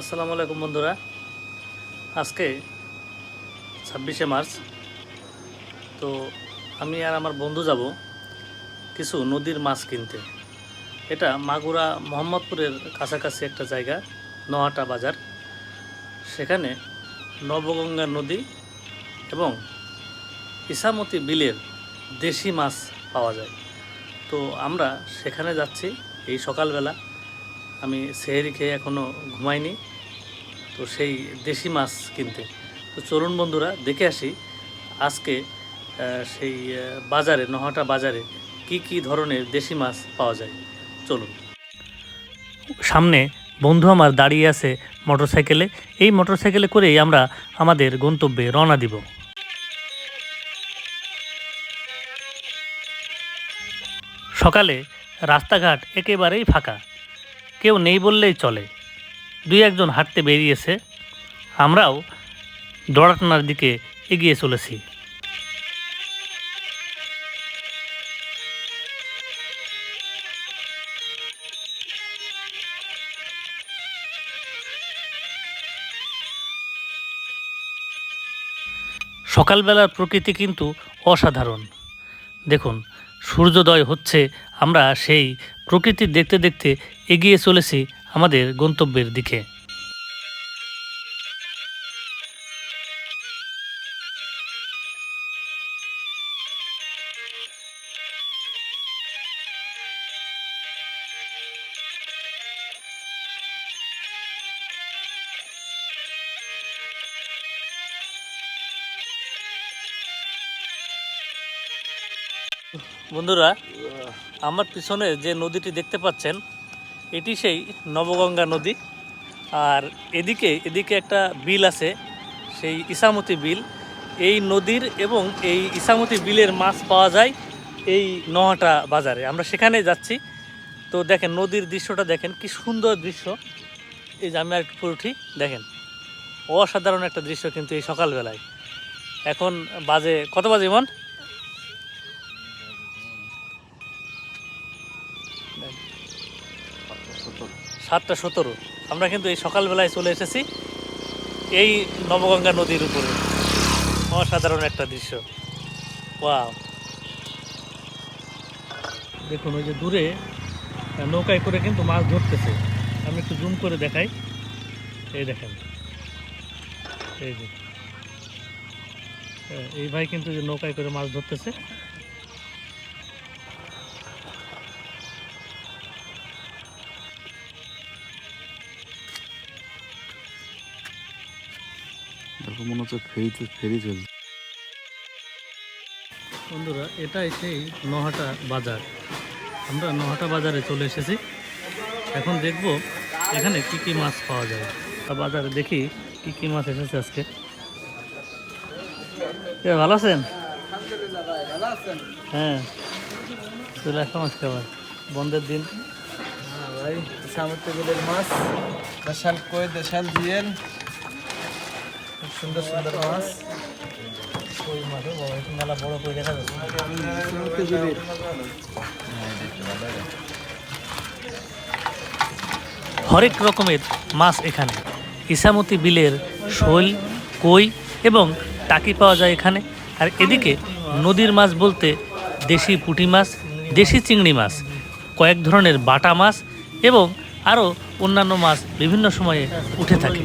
আসসালামু আলাইকুম বন্ধুরা। আজকে ছাব্বিশে মার্চ। তো আমি আর আমার বন্ধু যাব কিছু নদীর মাছ কিনতে। এটা মাগুরা মোহাম্মদপুরের কাছাকাছি একটা জায়গা নোহাটা বাজার। সেখানে নবগঙ্গা নদী এবং ইসামতি বিলের দেশি মাছ পাওয়া যায়। তো আমরা সেখানে যাচ্ছি এই সকালবেলা। আমি সেহেরি খেয়ে এখনও ঘুমাইনি। তো সেই দেশি মাছ কিনতে। তো চলুন বন্ধুরা, দেখে আসি আজকে সেই বাজারে, নহাটা বাজারে কি কি ধরনের দেশি মাছ পাওয়া যায়। চলুন। সামনে বন্ধু আমার দাঁড়িয়ে আছে মোটরসাইকেলে। এই মোটরসাইকেলে করেই আমরা আমাদের গন্তব্যে রওনা দিব। সকালে রাস্তাঘাট একেবারেই ফাঁকা। কেউ নেই বললেই চলে। দুই একজন হাঁটতে বেরিয়েছে। আমরাও দড়াটনার দিকে এগিয়ে চলেছি। সকালবেলার প্রকৃতি কিন্তু অসাধারণ। দেখুন, সূর্যোদয় হচ্ছে, আমরা সেই প্রকৃতি দেখতে দেখতে এগিয়ে চলেছি আমাদের গন্তব্যের দিকে। বন্ধুরা আমার পিছনে যে নদীটি দেখতে পাচ্ছেন এটি সেই নবগঙ্গা নদী। আর এদিকে এদিকে একটা বিল আছে, সেই ইসামতি বিল। এই নদীর এবং এই ইসামতি বিলের মাছ পাওয়া যায় এই নহাটা বাজারে। আমরা সেখানে যাচ্ছি। তো দেখেন, নদীর দৃশ্যটা দেখেন, কি সুন্দর দৃশ্য। এই যে আমি আর একটু উঠি, দেখেন, অসাধারণ একটা দৃশ্য কিন্তু এই সকালবেলায়। এখন বাজে, কত বাজে ইমন? সাতটা সতেরো। আমরা কিন্তু এই সকালবেলায় চলে এসেছি এই নবগঙ্গা নদীর উপরে। অসাধারণ একটা দৃশ্য। ওয়াও। দেখুন, ওই যে দূরে নৌকায় করে কিন্তু মাছ ধরতেছে। আমি একটু জুম করে দেখাই। এই দেখেন। এই যে। এই ভাই কিন্তু যে নৌকায় করে মাছ ধরতেছে। মনে হচ্ছে ফেরিতে ফেরি চলছে। বন্ধুরা এটাই সেই নহাটা বাজার। আমরা নহাটা বাজারে চলে এসেছি। এখন দেখব এখানে কি কি মাছ পাওয়া যায়। তা বাজারে দেখি কি কি মাছ এসেছে আজকে। ভালো আছেন? হ্যাঁ। চলে আসলাম আজকে আবার। বন্ধের দিন। হ্যাঁ ভাই সামুদ্র মাছ। দেশাল কই খুব সুন্দর সুন্দর মাছ। মাছ বাবা, একটু মেলা বড় করে দেখা হরেক রকমের মাছ এখানে। ইসামতি বিলের শোল কই এবং টাকি পাওয়া যায় এখানে। আর এদিকে নদীর মাছ বলতে দেশি পুঁটি মাছ দেশি চিংড়ি মাছ কয়েক ধরনের বাটা মাছ এবং আরও অন্যান্য মাছ বিভিন্ন সময়ে উঠে থাকে।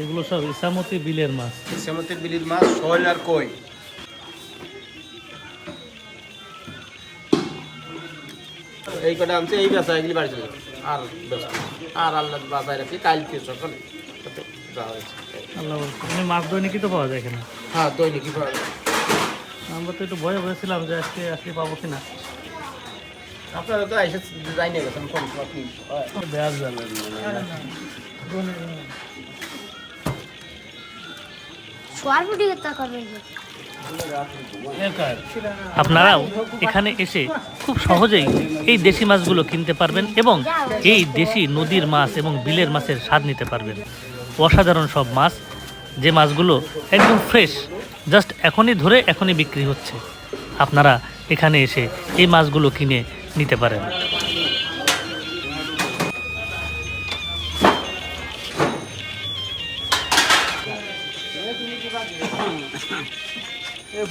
এগুলো সব ইসামতি বিলের মাছ। সামুদ্র বিলের মাছ শোল আর কই? এই কটা আনছে এই বেচা এগুলি বাড়ি চলে আর বেচা আর আল্লাহ বাজায় রাখি কালকে সকালে আল্লাহ মাছ দৈনিকই তো পাওয়া যায় এখানে। হ্যাঁ দৈনিকই পাওয়া যায়। আমরা তো একটু ভয়ে যে আজকে আজকে পাবো কিনা। আপনারা তো এসে যাই নিয়ে গেছেন কোন আপনি আপনারাও এখানে এসে খুব সহজেই এই দেশি মাছগুলো কিনতে পারবেন এবং এই দেশি নদীর মাছ এবং বিলের মাছের স্বাদ নিতে পারবেন। অসাধারণ সব মাছ। যে মাছগুলো একদম ফ্রেশ, জাস্ট এখনই ধরে এখনই বিক্রি হচ্ছে। আপনারা এখানে এসে এই মাছগুলো কিনে নিতে পারেন।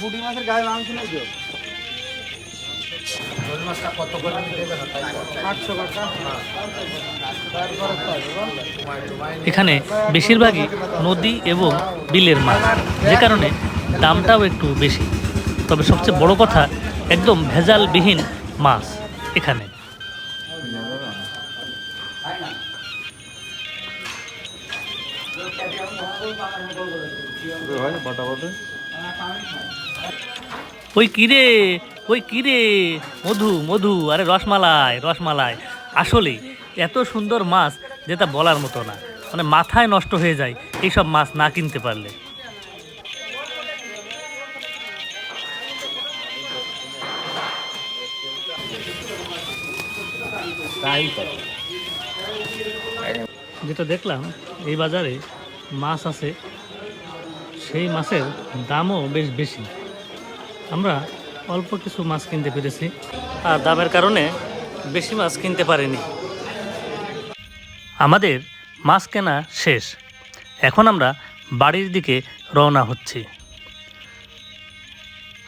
ফুটি মাছের গায়ে মাংস নাই তো মাছটা কত করে দেবেন আটশো টাকা। এখানে বেশিরভাগই নদী এবং বিলের মাছ যে কারণে দামটাও একটু বেশি। তবে সবচেয়ে বড় কথা একদম ভেজালবিহীন মাছ এখানে। হয় বাটা বাটে? ওই কিরে ওই কিরে মধু মধু আরে রসমালাই রসমালাই। আসলে এত সুন্দর মাছ যেটা বলার মতো না। মানে মাথায় নষ্ট হয়ে যায় এইসব মাছ না কিনতে পারলে। যেটা দেখলাম এই বাজারে মাছ আছে সেই মাছের দামও বেশ বেশি। আমরা অল্প কিছু মাছ কিনতে পেরেছি, আর দামের কারণে বেশি মাছ কিনতে পারিনি। আমাদের মাছ কেনা শেষ। এখন আমরা বাড়ির দিকে রওনা হচ্ছি।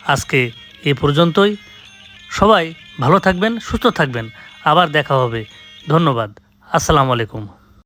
আজকে এ পর্যন্তই। সবাই ভালো থাকবেন, সুস্থ থাকবেন। আবার দেখা হবে। ধন্যবাদ। আসসালামু আলাইকুম।